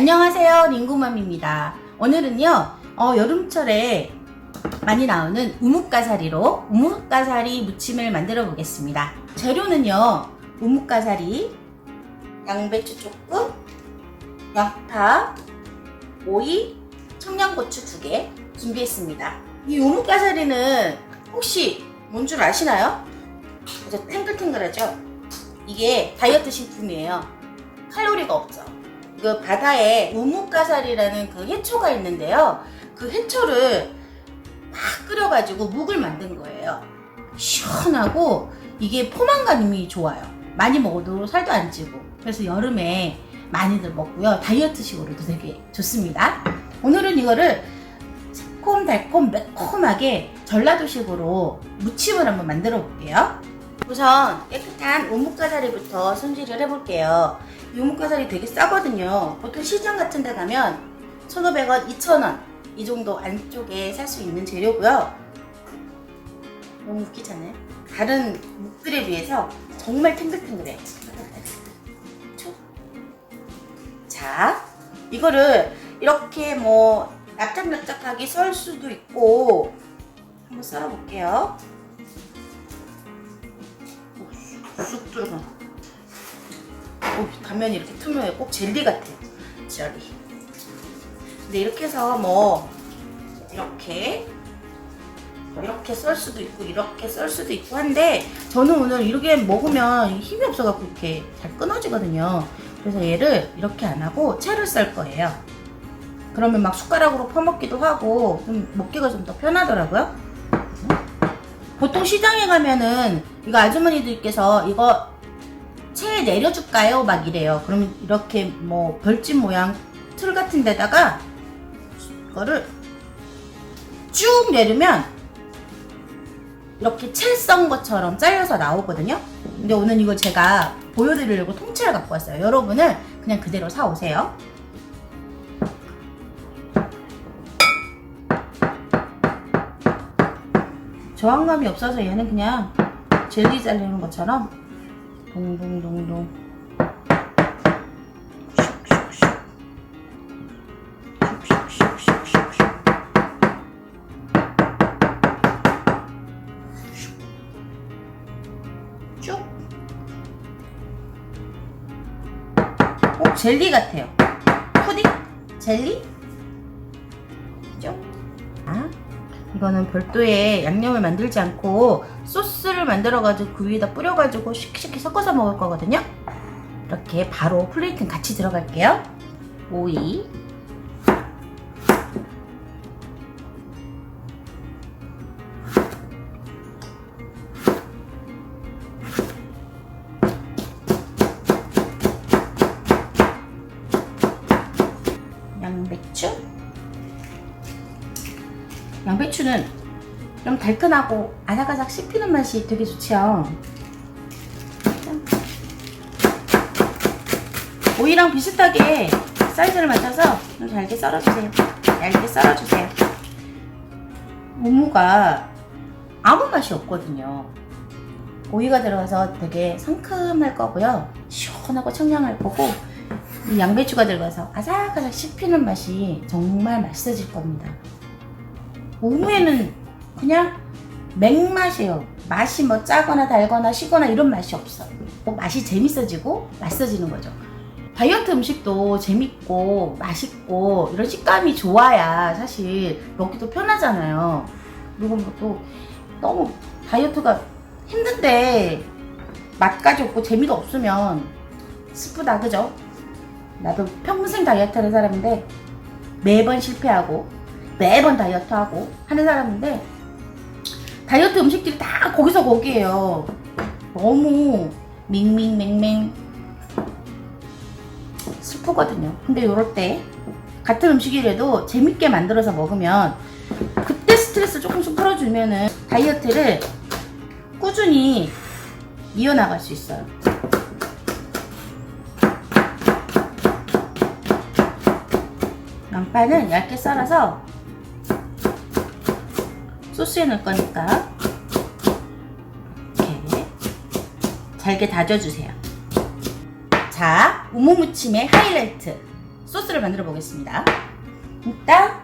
안녕하세요 링구맘입니다. 오늘은요 어, 여름철에 많이 나오는 우뭇가사리로 우뭇가사리 무침을 만들어 보겠습니다. 재료는요 우뭇가사리 양배추 조금 양파 오이 청양고추 두개 준비했습니다. 이 우뭇가사리는 혹시 뭔 줄 아시나요? 탱글탱글하죠? 이게 다이어트 식품이에요. 칼로리가 없죠 그 바다에 우뭇가사리라는 그 해초가 있는데요. 그 해초를 막 끓여가지고 묵을 만든 거예요. 시원하고 이게 포만감이 좋아요. 많이 먹어도 살도 안 찌고. 그래서 여름에 많이들 먹고요. 다이어트식으로도 되게 좋습니다. 오늘은 이거를 새콤달콤 매콤하게 전라도식으로 무침을 한번 만들어 볼게요. 우선 깨끗한 우뭇가사리부터 손질을 해볼게요. 이 우뭇가사리 되게 싸거든요. 보통 시장 같은 데 가면 1,500원, 2,000원 이 정도 안쪽에 살 수 있는 재료고요. 너무 웃기잖아요. 다른 묵들에 비해서 정말 탱글탱글해요. 촉. 자, 이거를 이렇게 뭐 납작납작하게 썰 수도 있고 한번 썰어볼게요. 오, 쑥 들어가. 오, 단면이 이렇게 투명해. 꼭 젤리 같아요. 젤리. 근데 이렇게 해서 뭐 이렇게 이렇게 썰 수도 있고 이렇게 썰 수도 있고 한데 저는 오늘 이렇게 먹으면 힘이 없어갖고 이렇게 잘 끊어지거든요. 그래서 얘를 이렇게 안 하고 채를 썰 거예요. 그러면 막 숟가락으로 퍼먹기도 하고 좀 먹기가 좀 더 편하더라고요. 보통 시장에 가면은 이거 아주머니들께서 이거 채 내려줄까요? 막 이래요. 그러면 이렇게 뭐 벌집 모양 틀 같은 데다가 이거를 쭉 내리면 이렇게 채 썬 것처럼 잘려서 나오거든요. 근데 오늘 이거 제가 보여드리려고 통째로 갖고 왔어요. 여러분은 그냥 그대로 사 오세요. 저항감이 없어서 얘는 그냥 젤리 잘리는 것처럼 동동동동 쭉. 어, 젤리 같아요. 푸딩? 젤리? 쭉. 아, 이거는 별도의 양념을 만들지 않고 소스를 만들어가지고 그 위에다 뿌려가지고 쉽게 섞어서 먹을 거거든요. 이렇게 바로 플레이팅 같이 들어갈게요. 오이. 양배추. 양배추는 좀 달큰하고 아삭아삭 씹히는 맛이 되게 좋지요. 오이랑 비슷하게 사이즈를 맞춰서 좀 잘게 썰어주세요. 얇게 썰어주세요. 무무가 아무 맛이 없거든요. 오이가 들어가서 되게 상큼할 거고요. 시원하고 청량할 거고 이 양배추가 들어가서 아삭아삭 씹히는 맛이 정말 맛있어질 겁니다. 오무에는 그냥 맹맛이에요. 맛이 뭐 짜거나 달거나 시거나 이런 맛이 없어요. 뭐 맛이 재밌어지고 맛있어지는 거죠. 다이어트 음식도 재밌고 맛있고 이런 식감이 좋아야 사실 먹기도 편하잖아요. 그리고 뭐 또 너무 다이어트가 힘든데 맛까지 없고 재미가 없으면 슬프다 그죠? 나도 평생 다이어트 하는 사람인데 매번 실패하고 매번 다이어트 하고 하는 사람인데 다이어트 음식들이 다 거기서 거기에요. 너무 밍밍맹맹 슬프거든요. 근데 요럴 때 같은 음식이라도 재밌게 만들어서 먹으면 그때 스트레스 조금씩 풀어주면은 다이어트를 꾸준히 이어나갈 수 있어요. 양파는 얇게 썰어서 소스에 넣을 거니까 이렇게 잘게 다져주세요. 자, 우무무침의 하이라이트 소스를 만들어 보겠습니다. 일단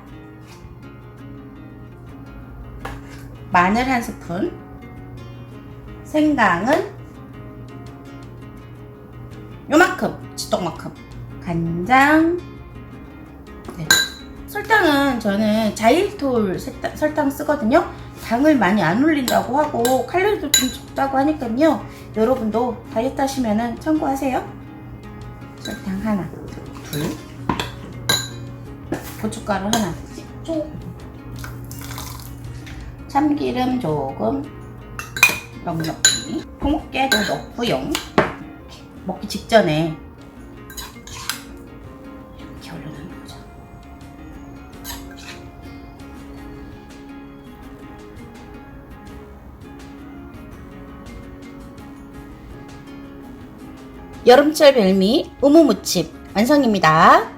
마늘 한 스푼, 생강은 요만큼, 지떡만큼, 간장, 네. 설탕은 저는 자일톨 설탕, 쓰거든요. 당을 많이 안 올린다고 하고 칼로리도 좀 적다고 하니까요. 여러분도 다이어트 하시면은 참고하세요. 설탕 하나, 둘, 고춧가루 하나, 쪽, 참기름 조금, 넉넉히, 통깨도 넣고요. 먹기 직전에 여름철 별미 우무무침 완성입니다.